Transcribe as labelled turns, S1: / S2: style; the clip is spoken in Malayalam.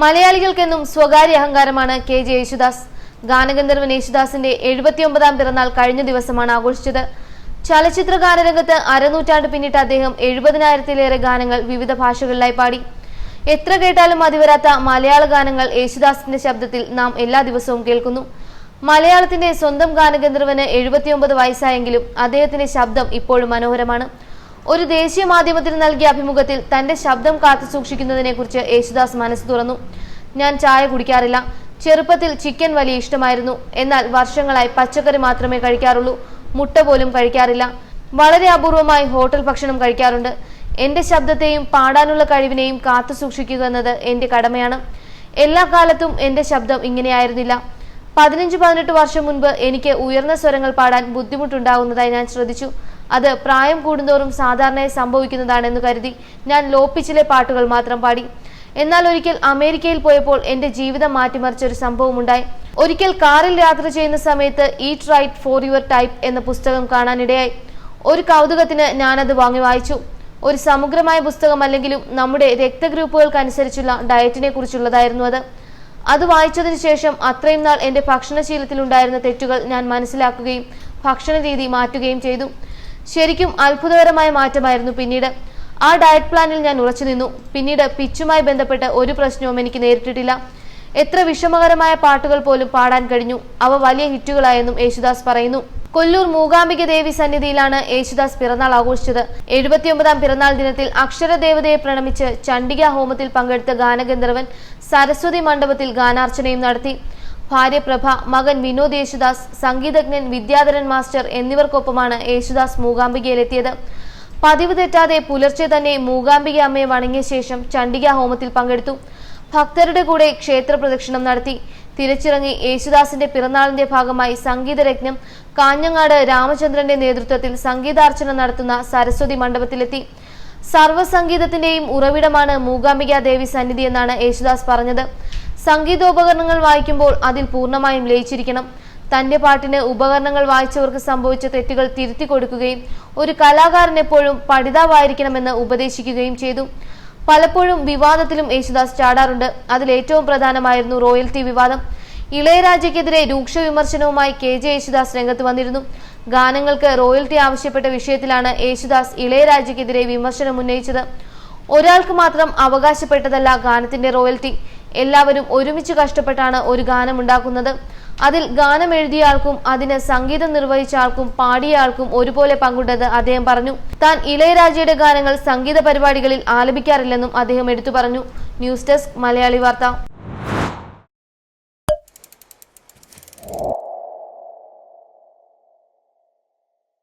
S1: മലയാളികൾക്കെന്നും സ്വകാര്യ അഹങ്കാരമാണ് കെ ജെ യേശുദാസ്. ഗാനഗന്ധർവൻ യേശുദാസിന്റെ എഴുപത്തിയൊമ്പതാം പിറന്നാൾ കഴിഞ്ഞ ദിവസമാണ് ആഘോഷിച്ചത്. ചലച്ചിത്ര ഗാനരംഗത്ത് അരനൂറ്റാണ്ട് പിന്നിട്ട് അദ്ദേഹം എഴുപതിനായിരത്തിലേറെ ഗാനങ്ങൾ വിവിധ ഭാഷകളിലായി പാടി. എത്ര കേട്ടാലും മതിവരാത്ത മലയാള ഗാനങ്ങൾ യേശുദാസിന്റെ ശബ്ദത്തിൽ നാം എല്ലാ ദിവസവും കേൾക്കുന്നു. മലയാളത്തിന്റെ സ്വന്തം ഗാനഗന്ധർവന് എഴുപത്തിയൊമ്പത് വയസ്സായെങ്കിലും അദ്ദേഹത്തിന്റെ ശബ്ദം ഇപ്പോഴും മനോഹരമാണ്. ഒരു ദേശീയ മാധ്യമത്തിന് നൽകിയ അഭിമുഖത്തിൽ തന്റെ ശബ്ദം കാത്തു സൂക്ഷിക്കുന്നതിനെക്കുറിച്ച് യേശുദാസ് മനസ്സ് തുറന്നു. ഞാൻ ചായ കുടിക്കാറില്ല. ചെറുപ്പത്തിൽ ചിക്കൻ വലിയ ഇഷ്ടമായിരുന്നു. എന്നാൽ വർഷങ്ങളായി പച്ചക്കറി മാത്രമേ കഴിക്കാറുള്ളൂ. മുട്ട പോലും കഴിക്കാറില്ല. വളരെ അപൂർവമായി ഹോട്ടൽ ഭക്ഷണം കഴിക്കാറുണ്ട്. എന്റെ ശബ്ദത്തെയും പാടാനുള്ള കഴിവിനെയും കാത്തു സൂക്ഷിക്കുക എന്നത് എന്റെ കടമയാണ്. എല്ലാ കാലത്തും എന്റെ ശബ്ദം ഇങ്ങനെയായിരുന്നില്ല. പതിനഞ്ച് പതിനെട്ട് വർഷം മുൻപ് എനിക്ക് ഉയർന്ന സ്വരങ്ങൾ പാടാൻ ബുദ്ധിമുട്ടുണ്ടാകുന്നതായി ഞാൻ ശ്രദ്ധിച്ചു. അത് പ്രായം കൂടുന്തോറും സാധാരണയായി സംഭവിക്കുന്നതാണെന്ന് കരുതി ഞാൻ ലോപ്പിച്ചിലെ പാട്ടുകൾ മാത്രം പാടി. എന്നാൽ ഒരിക്കൽ അമേരിക്കയിൽ പോയപ്പോൾ എന്റെ ജീവിതം മാറ്റിമറിച്ച ഒരു സംഭവം ഉണ്ടായി ഒരിക്കൽ കാറിൽ യാത്ര ചെയ്യുന്ന സമയത്ത് eat right for your type എന്ന പുസ്തകം കാണാനിടയായി. ഒരു കൗതുകത്തിന് ഞാനത് വാങ്ങി വായിച്ചു. ഒരു സമഗ്രമായ പുസ്തകം അല്ലെങ്കിലും നമ്മുടെ രക്തഗ്രൂപ്പുകൾക്കനുസരിച്ചുള്ള ഡയറ്റിനെ കുറിച്ചുള്ളതായിരുന്നു അത്. അത് വായിച്ചതിന് ശേഷം അത്രയും നാൾ എന്റെ ഭക്ഷണശീലത്തിൽ ഉണ്ടായിരുന്ന തെറ്റുകൾ ഞാൻ മനസ്സിലാക്കുകയും ഭക്ഷണ രീതി മാറ്റുകയും ചെയ്തു. ശരിക്കും അത്ഭുതകരമായ മാറ്റമായിരുന്നു പിന്നീട്. ആ ഡയറ്റ് പ്ലാനിൽ ഞാൻ ഉറച്ചു നിന്നു. പിന്നീട് പിച്ചുമായി ബന്ധപ്പെട്ട് ഒരു പ്രശ്നവും എനിക്ക് നേരിട്ടിട്ടില്ല. എത്ര വിഷമകരമായ പാട്ടുകൾ പോലും പാടാൻ കഴിഞ്ഞു. അവ വലിയ ഹിറ്റുകളായെന്നും യേശുദാസ് പറയുന്നു. കൊല്ലൂർ മൂകാംബിക ദേവി സന്നിധിയിലാണ് യേശുദാസ് പിറന്നാൾ ആഘോഷിച്ചത്. എഴുപത്തിയൊമ്പതാം പിറന്നാൾ ദിനത്തിൽ അക്ഷരദേവതയെ പ്രണമിച്ച് ചണ്ഡിക ഹോമത്തിൽ പങ്കെടുത്ത ഗാനഗന്ധർവൻ സരസ്വതി മണ്ഡപത്തിൽ ഗാനാർച്ചനയും നടത്തി. ഭാര്യ പ്രഭ മകൻ വിനോദ് യേശുദാസ് സംഗീതജ്ഞൻ വിദ്യാധരൻ മാസ്റ്റർ എന്നിവർക്കൊപ്പമാണ് യേശുദാസ് മൂകാംബികയിലെത്തിയത്. പതിവ് തെറ്റാതെ പുലർച്ചെ തന്നെ മൂകാംബിക അമ്മയെ വണങ്ങിയ ശേഷം ചണ്ഡിക ഹോമത്തിൽ പങ്കെടുത്തു. ഭക്തരുടെ കൂടെ ക്ഷേത്ര പ്രദക്ഷിണം നടത്തി. തിരിച്ചിറങ്ങി യേശുദാസിന്റെ പിറന്നാളിന്റെ ഭാഗമായി സംഗീതരത്നം കാഞ്ഞങ്ങാട് രാമചന്ദ്രന്റെ നേതൃത്വത്തിൽ സംഗീതാർച്ചന നടത്തുന്ന സരസ്വതി മണ്ഡപത്തിലെത്തി. സർവസംഗീതത്തിന്റെയും ഉറവിടമാണ് മൂകാംബിക ദേവി സന്നിധി എന്നാണ് യേശുദാസ് പറഞ്ഞത്. സംഗീതോപകരണങ്ങൾ വായിക്കുമ്പോൾ അതിൽ പൂർണമായും ലയിച്ചിരിക്കണം. തന്റെ പാട്ടിന് ഉപകരണങ്ങൾ വായിച്ചവർക്ക് സംഭവിച്ച തെറ്റുകൾ തിരുത്തി കൊടുക്കുകയും ഒരു കലാകാരൻ എപ്പോഴും പഠിതാവായിരിക്കണമെന്ന് ഉപദേശിക്കുകയും ചെയ്തു. പലപ്പോഴും വിവാദത്തിലും യേശുദാസ് ചാടാറുണ്ട്. അതിൽ ഏറ്റവും പ്രധാനമായിരുന്നു റോയൽറ്റി വിവാദം. ഇളയരാജയ്ക്കെതിരെ രൂക്ഷ വിമർശനവുമായി കെ ജെ യേശുദാസ് രംഗത്ത് വന്നിരുന്നു. ഗാനങ്ങൾക്ക് റോയൽറ്റി ആവശ്യപ്പെട്ട വിഷയത്തിലാണ് യേശുദാസ് ഇളയരാജയ്ക്കെതിരെ വിമർശനം ഉന്നയിച്ചത്. ഒരാൾക്ക് മാത്രം അവകാശപ്പെട്ടതല്ല ഗാനത്തിന്റെ റോയൽറ്റി. എല്ലാവരും ഒരുമിച്ച് കഷ്ടപ്പെട്ടാണ് ഒരു ഗാനം ഉണ്ടാക്കുന്നത്. അതിൽ ഗാനം എഴുതിയ ആൾക്കും അതിന് സംഗീതം നിർവഹിച്ച ആൾക്കും പാടിയ ആൾക്കും ഒരുപോലെ പങ്കുണ്ടെന്ന് അദ്ദേഹം പറഞ്ഞു. താൻ ഇളയരാജയുടെ ഗാനങ്ങൾ സംഗീത പരിപാടികളിൽ ആലപിക്കാറില്ലെന്നും അദ്ദേഹം എടുത്തു പറഞ്ഞു. ന്യൂസ് ഡെസ്ക് മലയാളി വാർത്ത.